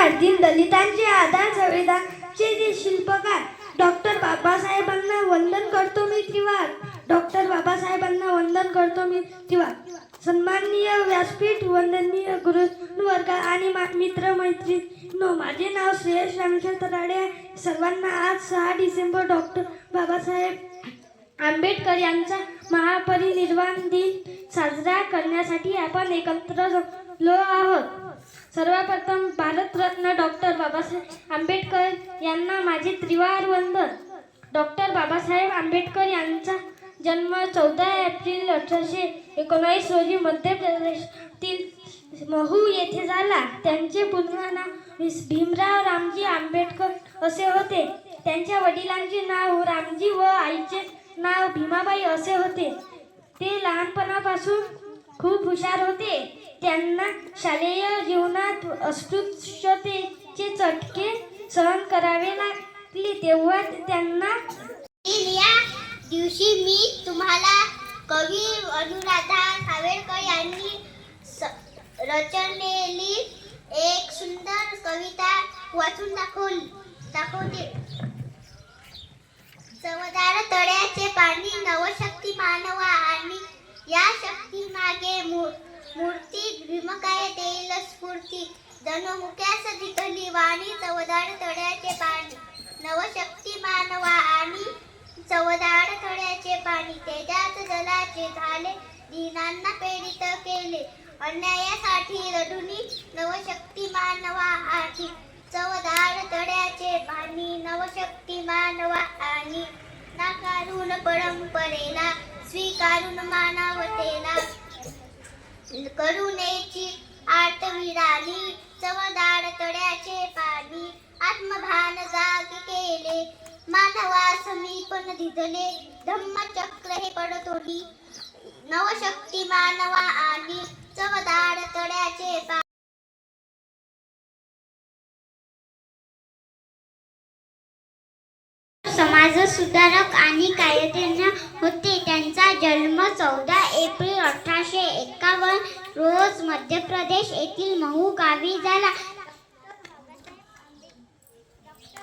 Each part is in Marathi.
नमस्कार दलितांचे आधार संविधानचे जे शिल्पकार डॉक्टर बाबासाहेबांना वंदन करतो मी त्रिवार डॉक्टर बाबासाहेबांना वंदन करतो मी त्रिवार सन्माननीय व्यासपीठ वंदनीय गुरुवर्ग आणि मा- मित्र मैत्रिणींनो माझे नाव श्रेयस रामचंद्र तराडे आहे. सर्वांना आज सहा डिसेंबर डॉक्टर बाबासाहेब आंबेडकर यांचा महापरिनिर्वाण दिन साजरा करण्यासाठी आपण एकत्र जमलो आहोत. सर्वप्रथम भारतरत्न डॉक्टर बाबासाहेब आंबेडकर यांना माझे त्रिवार वंदन. डॉक्टर बाबासाहेब आंबेडकर यांचा जन्म चौदा एप्रिल अठराशे एकोणावीस रोजी मध्य प्रदेशातील महू येथे झाला. त्यांचे पूर्ण नाव भीमराव रामजी आंबेडकर असे होते. त्यांच्या वडिलांचे नाव रामजी व आईचे नाव भीमाबाई असे होते. ते लहानपणापासून खूप हुशार होते. त्यांना शालेय जीवनात अस्पृश्यतेचे चटके सहन करावे लागले तेव्हा त्यांना या दिवशी मी तुम्हाला कवी अनुराधा सावेरकर यांनी स- रचलेली एक सुंदर कविता वाचून दाखवली. दाखवते. चवदार तळ्याचे पाणी नवशक्ती मानवा आणि या शक्ती मूर्ती भीमकाय देईल स्फूर्ती जणू मुक्यास वाणी चवदार तळ्याचे पाणी नवशक्ती मानवा आणि चवदार तळ्याचे पाणी तेजात जलाचे झाले दीनांना प्रेरित केले. अन्यायासाठी रडुनी नवशक्ती मानवा आणि चवदार तळ्याचे पाणी नवशक्ती मानवा आणि नाकारून परंपरेला स्वीकारून मानवतेला करुणेची आर्तविराली चवदार तळ्याचे पाणी आत्मभान जाग केले. मानवा समीपन धिजले धम्मचक्र हे पडतोडी. नवशक्ती मानवा आणि चवदार तळ्याचे पाणी सुधारक आणि कायदेज्ञ होते. त्यांचा जन्म चौदा एप्रिल अठराशे एकावन्न रोज मध्य प्रदेश येथील महू गावी झाला.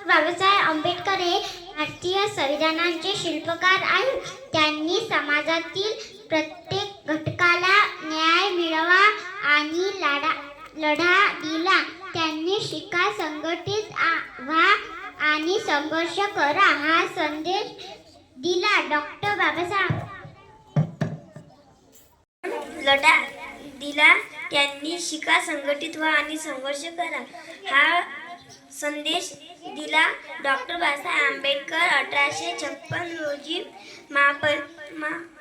बाबासाहेब आंबेडकर हे भारतीय संविधानाचे शिल्पकार आहेत. त्यांनी समाजातील प्रत्येक घटकाला न्याय मिळवा आणि लढा लढा दिला. त्यांनी शिका संघटित व्हा आणि संघर्ष करा हा संदेश दिला डॉक्टर बाबासाहेब. लढा दिला त्यांनी शिका संघटित व्हा आणि संघर्ष करा. हा संदेश दिला डॉक्टर बाबासाहेब आंबेडकर अठराशे छप्पन रोजी महापर मा-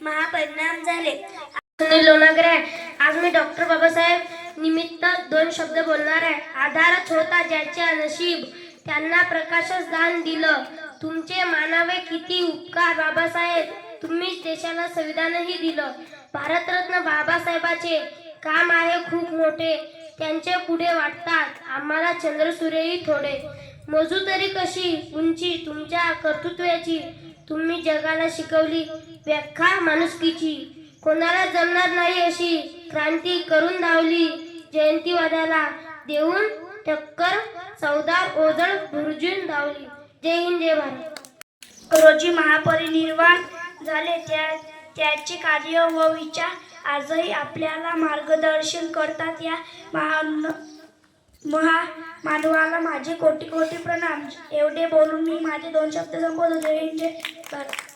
महापरिणाम झाले. सुनील लोणागरे आहे. आज मी डॉक्टर बाबासाहेब निमित्त दोन शब्द बोलणार आहे. आधारच होता ज्याच्या नशीब. त्यांना प्रकाशच दान दिलं. तुमचे मानावे किती उपकार बाबासाहेब. तुम्हीच देशाला संविधानही दिलं. भारतरत्न बाबासाहेबाचे काम आहे खूप मोठे. त्यांचे पुढे वाटतात. आम्हाला चंद्रसूर्यही थोडे. मजू तरी कशी? उंची तुमच्या कर्तृत्वाची. तुम्ही जगाला शिकवली. व्याख्या माणुसकीची. कोणाला जमणार नाही अशी क्रांती करून धावली जयंतीवाद्याला. देऊन टक्कर चौदार ओझळ भुर्जून धावली. जय हिंद जय भारत. रोजी महापरिनिर्वाण झाले. त्या त्याचे कार्य व विचार आजही आपल्याला मार्गदर्शन करतात. या महान महा मानवाला माझे कोटी कोटी प्रणाम. एवढे बोलून मी माझे दोन शब्द संबोधन जय हिंद जय भारत.